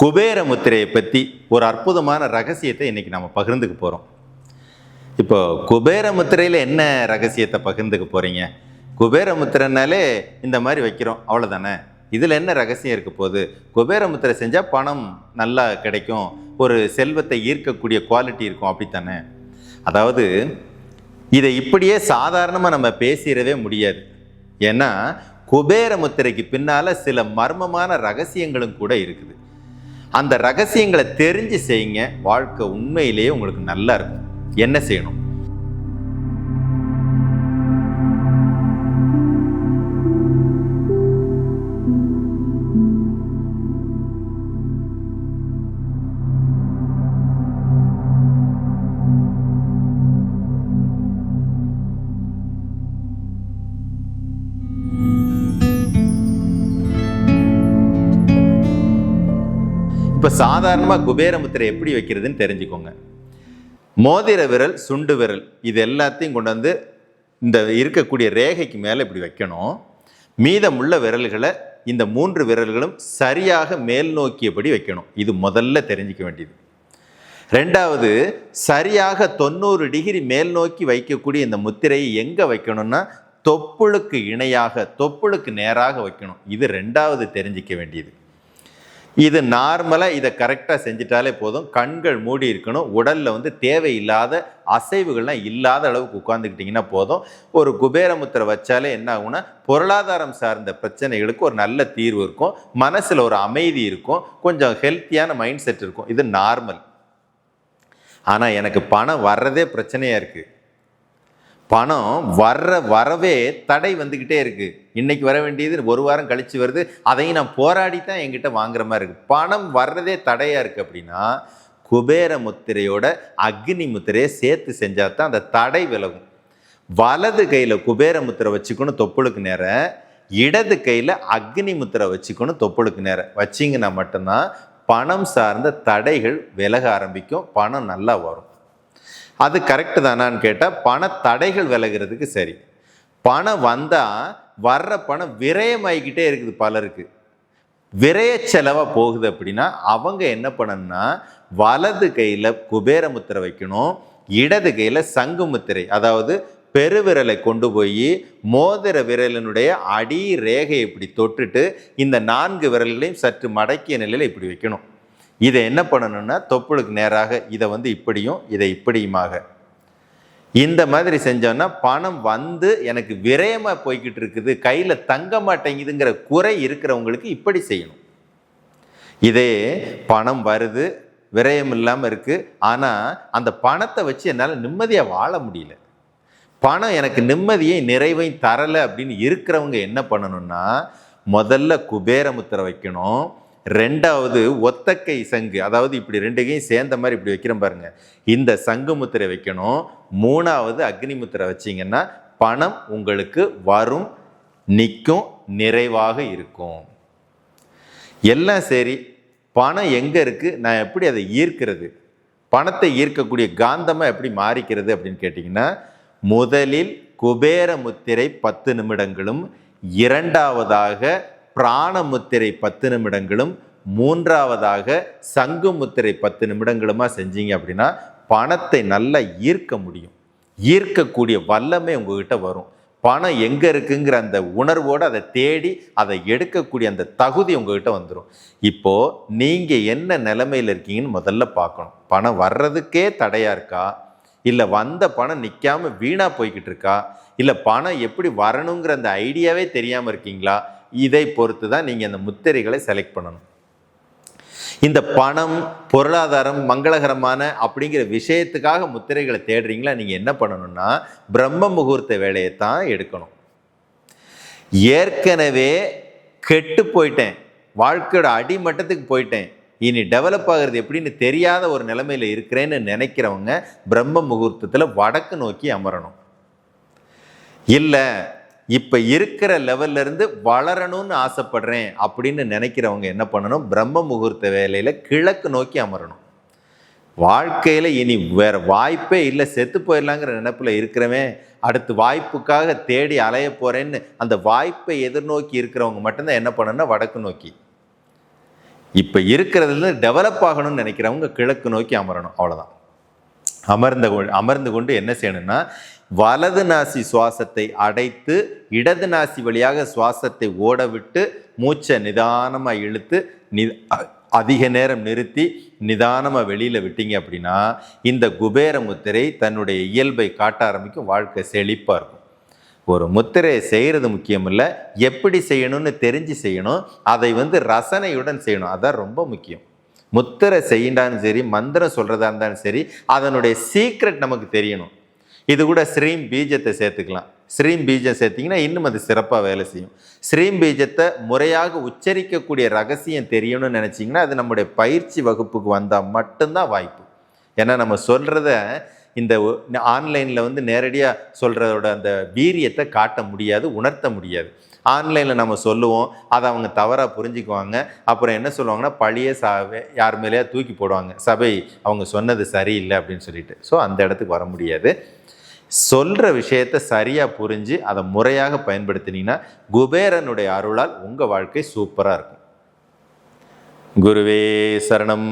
குபேர முத்திரையை பற்றி ஒரு அற்புதமான ரகசியத்தை இன்றைக்கி நம்ம பகிர்ந்துக்க போகிறோம் இப்போ குபேர முத்திரையில் என்ன ரகசியத்தை பகிர்ந்துக்க போகிறீங்க குபேர முத்திரைனாலே இந்த மாதிரி வைக்கிறோம் அவ்வளோதானே இதில் என்ன ரகசியம் இருக்க போகுது? குபேர முத்திரை செஞ்சால் பணம் நல்லா கிடைக்கும் ஒரு செல்வத்தை ஈர்க்கக்கூடிய குவாலிட்டி இருக்கும் அப்படித்தானே? அதாவது இதை இப்படியே சாதாரணமாக நம்ம பேசிடவே முடியாது. ஏன்னா குபேர முத்திரைக்கு பின்னால் சில மர்மமான ரகசியங்களும் கூட இருக்குது. அந்த ரகசியங்களை தெரிஞ்சு செய்யுங்க. வாழ்க்கை உண்மையிலேயே உங்களுக்கு நல்லா இருக்கும். என்ன செய்யணும்? இப்போ சாதாரணமாக குபேர முத்திரை எப்படி வைக்கிறதுன்னு தெரிஞ்சுக்கோங்க. மோதிர விரல் சுண்டு விரல் இது எல்லாத்தையும் கொண்டு வந்து இந்த இருக்கக்கூடிய ரேகைக்கு மேலே இப்படி வைக்கணும். மீதமுள்ள விரல்களை இந்த மூன்று விரல்களும் சரியாக மேல் நோக்கியபடி வைக்கணும். இது முதல்ல தெரிஞ்சிக்க வேண்டியது. ரெண்டாவது சரியாக தொண்ணூறு டிகிரி மேல் நோக்கி வைக்கக்கூடிய இந்த முத்திரையை எங்கே வைக்கணும்னா தொப்புளுக்கு இணையாக தொப்புளுக்கு நேராக வைக்கணும். இது ரெண்டாவது தெரிஞ்சிக்க வேண்டியது. இது நார்மலாக இதை கரெக்டாக செஞ்சிட்டாலே போதும். கண்கள் மூடி இருக்கணும். உடலில் வந்து தேவையில்லாத அசைவுகள்லாம் இல்லாத அளவுக்கு உட்காந்துக்கிட்டிங்கன்னா போதும். ஒரு குபேரமுத்திர வச்சாலே என்ன ஆகும்னா பொருளாதாரம் சார்ந்த பிரச்சனைகளுக்கு ஒரு நல்ல தீர்வு இருக்கும். மனசில் ஒரு அமைதி இருக்கும். கொஞ்சம் ஹெல்த்தியான மைண்ட் செட் இருக்கும். இது நார்மல் ஆனால் எனக்கு பணம் வர்றதே பிரச்சனையாக இருக்குது பணம் வர்ற வரவே தடை வந்துக்கிட்டே இருக்குது இன்னைக்கு வர வேண்டியது ஒரு வாரம் கழித்து வருது. அதையும் நான் போராடி தான் என்கிட்ட வாங்குற மாதிரி இருக்குது பணம் வர்றதே தடையாக இருக்குது அப்படின்னா குபேர முத்திரையோட அக்னி முத்திரையை சேர்த்து செஞ்சால் தான் அந்த தடை விலகும். வலது கையில் குபேர முத்திரை வச்சுக்கணும் தொப்புளுக்கு நேர இடது கையில் அக்னி முத்திரை வச்சுக்கணும் தொப்புளுக்கு நேரம் வச்சிங்கன்னா மட்டும்தான் பணம் சார்ந்த தடைகள் விலக ஆரம்பிக்கும். பணம் நல்லா வரும். அது கரெக்டு தானான்னு கேட்டால் பண தடைகள் விலகிறதுக்கு சரி. பணம் வந்தால் வர்ற பணம் விரயமாகிக்கிட்டே இருக்குது பலருக்கு. விரய செலவாக போகுது அப்படின்னா அவங்க என்ன பண்ணணும்னா வலது கையில் குபேர முத்திரை வைக்கணும் இடது கையில் சங்கு முத்திரை அதாவது பெருவிரலை கொண்டு போய் மோதிர விரலினுடைய அடி ரேகையை இப்படி தொட்டுட்டு இந்த நான்கு விரல்களையும் சற்று மடக்கிய நிலையில் இப்படி வைக்கணும். இதை என்ன பண்ணணும்னா தொப்புளுக்கு நேராக இதை வந்து இப்படியும் இதை இப்படியுமாக. இந்த மாதிரி செஞ்சோன்னா பணம் வந்து எனக்கு விரயமாக போய்கிட்டு இருக்குது கையில் தங்க மாட்டேங்குதுங்கிற குறை இருக்கிறவங்களுக்கு இப்படி செய்யணும். இதே பணம் வருது விரயம் இல்லாமல் இருக்குது ஆனால் அந்த பணத்தை வச்சு என்னால் நிம்மதியாக வாழ முடியல. பணம் எனக்கு நிம்மதியை நிறைவையும் தரலை அப்படின்னு இருக்கிறவங்க என்ன பண்ணணும்னா முதல்ல குபேர முத்திரை வைக்கணும் ரெண்டாவது ஒத்தக்கை சங்கு. அதாவது இப்படி ரெண்டு கையும் சேர்ந்த மாதிரி இப்படி வைக்கிறோம் பாருங்க. இந்த சங்கு முத்திரை வைக்கணும். மூணாவது அக்னி முத்திரை வச்சிங்கன்னா பணம் உங்களுக்கு வரும் நிற்கும் நிறைவாக இருக்கும். எல்லாம் சரி. பணம் எங்கே இருக்குது நான் எப்படி அதை ஈர்க்கிறது? பணத்தை ஈர்க்கக்கூடிய காந்தமாக எப்படி மாறிக்கிறது அப்படின்னு கேட்டிங்கன்னா முதலில் குபேர முத்திரை பத்து நிமிடங்களும் இரண்டாவதாக பிராணமுத்திரை பத்து நிமிடங்களும் மூன்றாவதாக சங்கு முத்திரை பத்து நிமிடங்களுமா செஞ்சீங்க அப்படின்னா பணத்தை நல்லா ஈர்க்க முடியும். ஈர்க்கக்கூடிய வல்லமை உங்ககிட்ட வரும். பணம் எங்கே இருக்குங்கிற அந்த உணர்வோடு அதை தேடி அதை எடுக்கக்கூடிய அந்த தகுதி உங்ககிட்ட வந்துடும் இப்போது நீங்கள் என்ன நிலைமையில் இருக்கீங்கன்னு முதல்ல பார்க்கணும். பணம் வர்றதுக்கே தடையாக இருக்கா? இல்லை வந்த பணம் நிற்காம வீணாக போய்கிட்டு இருக்கா? இல்லை பணம் எப்படி வரணுங்கிற அந்த ஐடியாவே தெரியாமல் இருக்கீங்களா? இதை பொறுத்து தான் நீங்கள் அந்த முத்திரைகளை செலக்ட் பண்ணணும். இந்த பணம் பொருளாதாரம் மங்களகரமான அப்படிங்கிற விஷயத்துக்காக முத்திரைகளை தேடுறீங்களா? நீங்கள் என்ன பண்ணணும்னா பிரம்ம முகூர்த்த வேலையை தான் எடுக்கணும். ஏற்கனவே கெட்டு போயிட்டேன். வாழ்க்கையோட அடிமட்டத்துக்கு போயிட்டேன். இனி டெவலப் ஆகிறது எப்படின்னு தெரியாத ஒரு நிலைமையில் இருக்கிறேன்னு நினைக்கிறவங்க பிரம்ம முகூர்த்தத்தில் வடக்கு நோக்கி அமரணும். இல்லை இப்போ இருக்கிற லெவல்லேருந்து வளரணும்னு ஆசைப்படுறேன் அப்படின்னு நினைக்கிறவங்க என்ன பண்ணணும்? பிரம்ம முகூர்த்த வேலையில் கிழக்கு நோக்கி அமரணும். வாழ்க்கையில் இனி வேறு வாய்ப்பே இல்லை செத்து போயிடலாங்கிற நினப்பில் இருக்கிறவன் அடுத்து வாய்ப்புக்காக தேடி அலைய போகிறேன்னு அந்த வாய்ப்பை எதிர்நோக்கி இருக்கிறவங்க மட்டும்தான் என்ன பண்ணணும்னா வடக்கு நோக்கி. இப்போ இருக்கிறதுல டெவலப் ஆகணும்னு நினைக்கிறவங்க கிழக்கு நோக்கி அமரணும். அவ்வளோதான் அமர்ந்த அமர்ந்து கொண்டு என்ன செய்யணும்னா வலது நாசி சுவாசத்தை அடைத்து இடது நாசி வழியாக சுவாசத்தை ஓடவிட்டு மூச்சை நிதானமாக இழுத்து நி அதிக நேரம் நிறுத்தி நிதானமாக வெளியில் விட்டீங்க அப்படின்னா இந்த குபேர முத்திரை தன்னுடைய இயல்பை காட்ட ஆரம்பிக்கும் வாழ்க்கை செழிப்பாக இருக்கும். ஒரு முத்திரையை செய்கிறது முக்கியம் இல்லை எப்படி செய்யணும்னு தெரிஞ்சு செய்யணும் அதை வந்து ரசனையுடன் செய்யணும் அதான் ரொம்ப முக்கியம். முத்திரை செய்யின்றாலும் சரி மந்திரம் சொல்கிறதா இருந்தாலும் சரி அதனுடைய சீக்ரெட் நமக்கு தெரியணும். இது கூட ஸ்ரீம் பீஜத்தை சேர்த்துக்கலாம். ஸ்ரீம் பீஜம் சேர்த்திங்கன்னா இன்னும் அது சிறப்பாக வேலை செய்யும். ஸ்ரீம் பீஜத்தை முறையாக உச்சரிக்கக்கூடிய ரகசியம் தெரியணும்னு நினச்சிங்கன்னா அது நம்முடைய பயிற்சி வகுப்புக்கு வந்தால் மட்டும்தான் வாய்ப்பு. ஏன்னா நம்ம சொல்கிறத இந்த ஆன்லைனில் வந்து நேரடியாக சொல்கிறதோட அந்த வீரியத்தை காட்ட முடியாது உணர்த்த முடியாது. ஆன்லைனில் நம்ம சொல்லுவோம் அதை அவங்க தவறாக புரிஞ்சுக்குவாங்க. அப்புறம் என்ன சொல்லுவாங்கன்னா பழைய ச யார் மேலேயா தூக்கி போடுவாங்க. சபை அவங்க சொன்னது சரியில்லை அப்படின்னு சொல்லிட்டு. ஸோ அந்த இடத்துக்கு வர முடியாது. சொல்கிற விஷயத்தை சரியாக புரிஞ்சு அதை முறையாக பயன்படுத்தினீங்கன்னா குபேரனுடைய அருளால் உங்கள் வாழ்க்கை சூப்பராக இருக்கும். குருவே சரணம்.